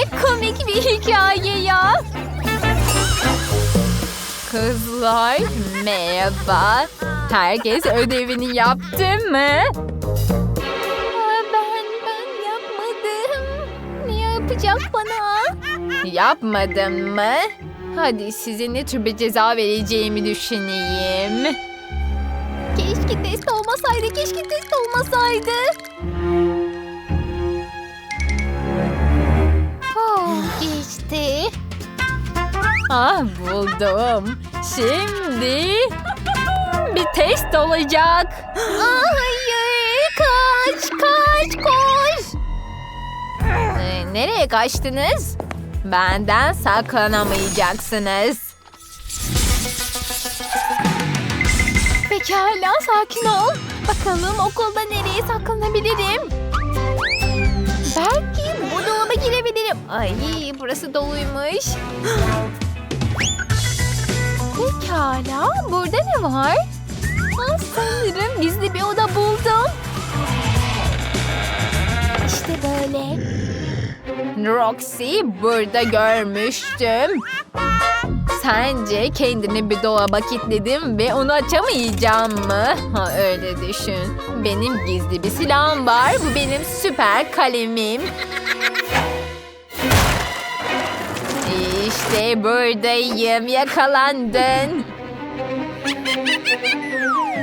Ne komik bir hikaye ya. Kızlar merhaba. Herkes ödevini yaptı mı? Ben ben yapmadım. Ne yapacak bana? Yapmadın mı? Hadi size ne tür bir ceza vereceğimi düşüneyim. Keşke test olmasaydı, keşke test olmasaydı. Geçti. Ah buldum. Şimdi bir test olacak. Ah, hayır, kaç, kaç, koş. Ee, nereye kaçtınız? Benden saklanamayacaksınız. Pekala sakin ol. Bakalım okulda nereye saklanabilirim? Ay burası doluymuş. Pekala burada ne var? Ha, sanırım gizli bir oda buldum. İşte böyle. Roxy burada görmüştüm. Sence kendini bir dolaba kilitledim ve onu açamayacağım mı? Ha öyle düşün. Benim gizli bir silahım var. Bu benim süper kalemim. İşte buradayım. Yakalandın.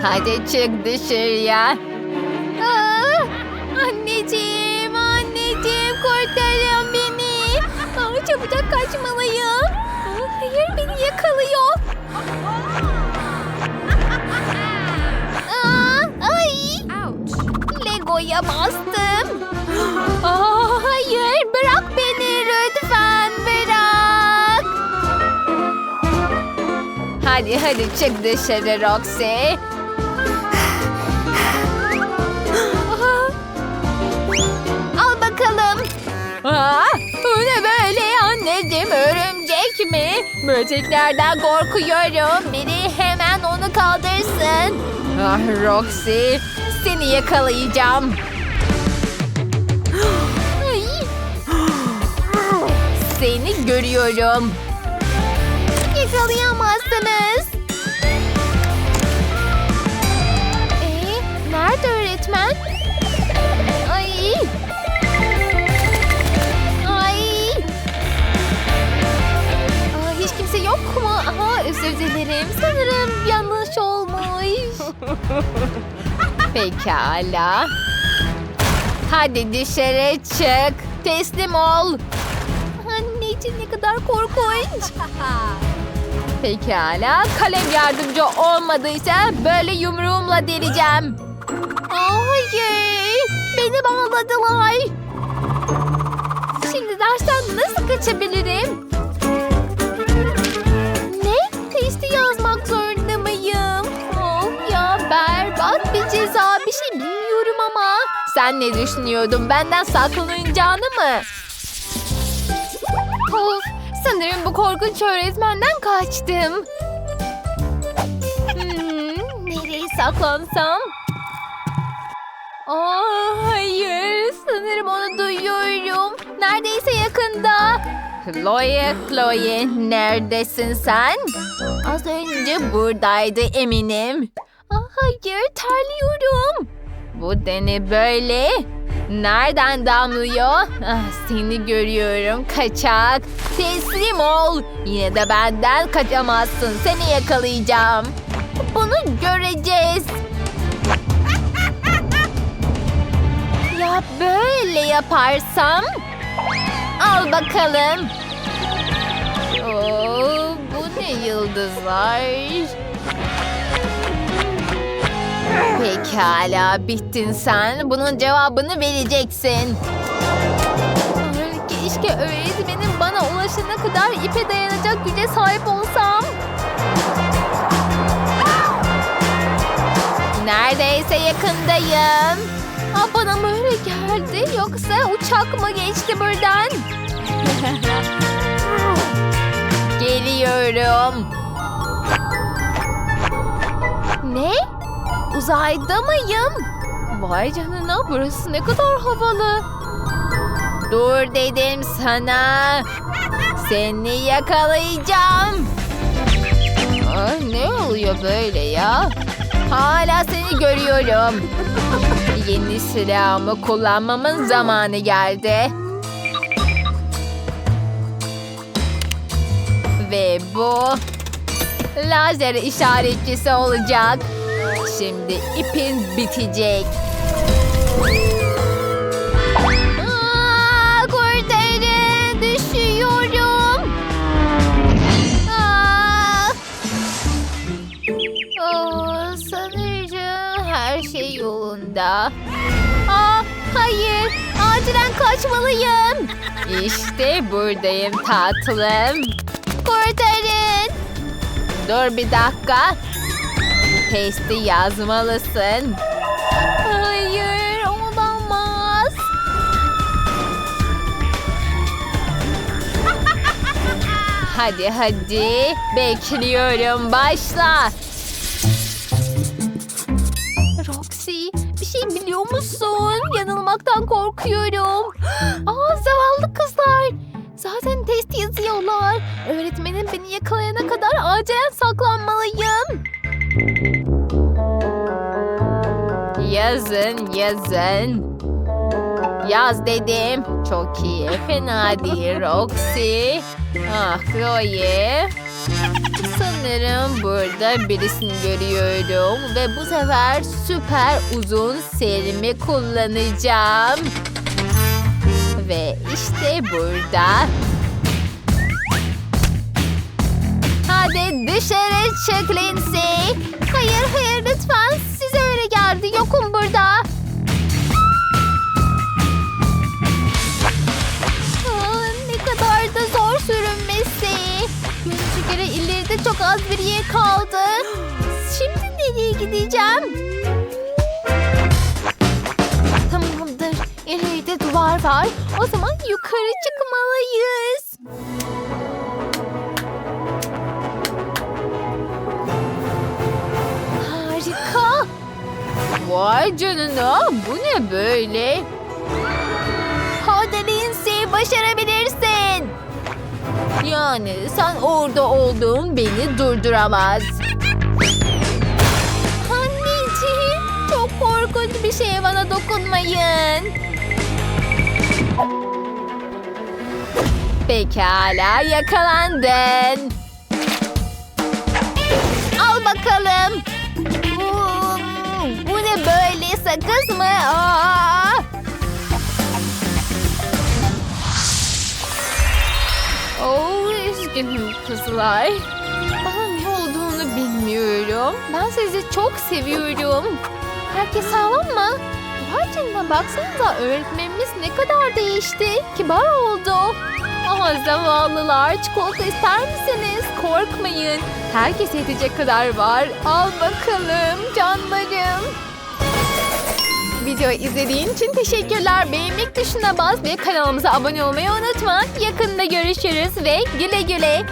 Hadi çık dışarıya. Aa, anneciğim, anneciğim kurtarın beni. Aa, çabucak kaçmalıyım. Aa, hayır beni yakalıyor. Aa, ay. Lego'ya bastım. Aa, Hadi hadi çık dışarı Roxy. Al bakalım. Aa, bu ne böyle anneciğim örümcek mi? Böceklerden korkuyorum. Biri hemen onu kaldırsın. Ah Roxy seni yakalayacağım. Ay. Seni görüyorum. Yakalayamazsınız. Ee, nerede öğretmen? Ay. Ay. Aa, hiç kimse yok mu? Aha, özür dilerim. Sanırım yanlış olmuş. Pekala. Hadi dışarı çık. Teslim ol. Anneciğim ne kadar korkunç. Pekala. Kalem yardımcı olmadıysa böyle yumruğumla deleceğim. Aa, Hayır. Beni bağladılar. Şimdi dersten nasıl kaçabilirim? Ne? Testi yazmak zorunda mıyım? Of ya berbat bir ceza. Bir şey bilmiyorum ama. Sen ne düşünüyordun? Benden saklanacağını mı? Of, sanırım bu korkunç öğretmenden kaçtım. Hmm, nereye saklansam? Aa, hayır, sanırım onu duyuyorum. Neredeyse yakında. Chloe, Chloe, neredesin sen? Az önce buradaydı eminim. Aa, hayır, terliyorum. Bu dene böyle. Nereden damlıyor? Ah, seni görüyorum kaçak. Teslim ol. Yine de benden kaçamazsın. Seni yakalayacağım. Bunu göreceğiz. Ya böyle yaparsam? Al bakalım. Oo, bu ne yıldızlar? Pekala bittin sen. Bunun cevabını vereceksin. Keşke öğretmenim bana ulaşana kadar ipe dayanacak güce sahip olsam. Neredeyse yakındayım. Aa, bana mı öyle geldi yoksa uçak mı geçti buradan? Geliyorum. Ne? Uzayda mıyım? Vay canına burası ne kadar havalı. Dur dedim sana. Seni yakalayacağım. Aa, ne oluyor böyle ya? Hala seni görüyorum. Yeni silahımı kullanmamın zamanı geldi. Ve bu lazer işaretçisi olacak. Şimdi ipin bitecek. Aa, kurtarın, düşüyorum. Aa. Sanırım her şey yolunda. Aa, hayır, acilen kaçmalıyım. İşte buradayım tatlım. Kurtarın. Dur bir dakika. Testi yazmalısın. Hayır, olamaz. Hadi hadi. Bekliyorum. Başla. Roxy, bir şey biliyor musun? Yanılmaktan korkuyorum. Yazın, yazın. Yaz dedim. Çok iyi. Fena değil Roxy. Ah Chloe. Sanırım burada birisini görüyorum ve bu sefer süper uzun serimi kullanacağım. Ve işte burada. Hadi dışarı çık Lindsay. Hayır hayır lütfen size öyle geldi yokum burada. Ne kadar da zor sürünmesi. Görünüşe göre ileride çok az bir yer kaldı. Şimdi nereye gideceğim? Tamamdır. İleride duvar var. O zaman yukarı çıkmalıyız. Vay canına bu ne böyle? Hadi Lindsay başarabilirsin. Yani sen orada olduğun beni durduramaz. Anneciğim çok korkunç bir şey bana dokunmayın. Pekala yakalandın. Al bakalım. Sakız mı? Aa! Oh, üzgünüm kızlar. Bana ne olduğunu bilmiyorum. Ben sizi çok seviyorum. Herkes sağlam mı? Vay canına baksanıza öğretmenimiz ne kadar değişti. Kibar oldu. Aha zavallılar çikolata ister misiniz? Korkmayın. Herkes yetecek kadar var. Al bakalım canlarım. Videoyu izlediğin için teşekkürler. Beğenmek tuşuna bas ve kanalımıza abone olmayı unutma. Yakında görüşürüz ve güle güle.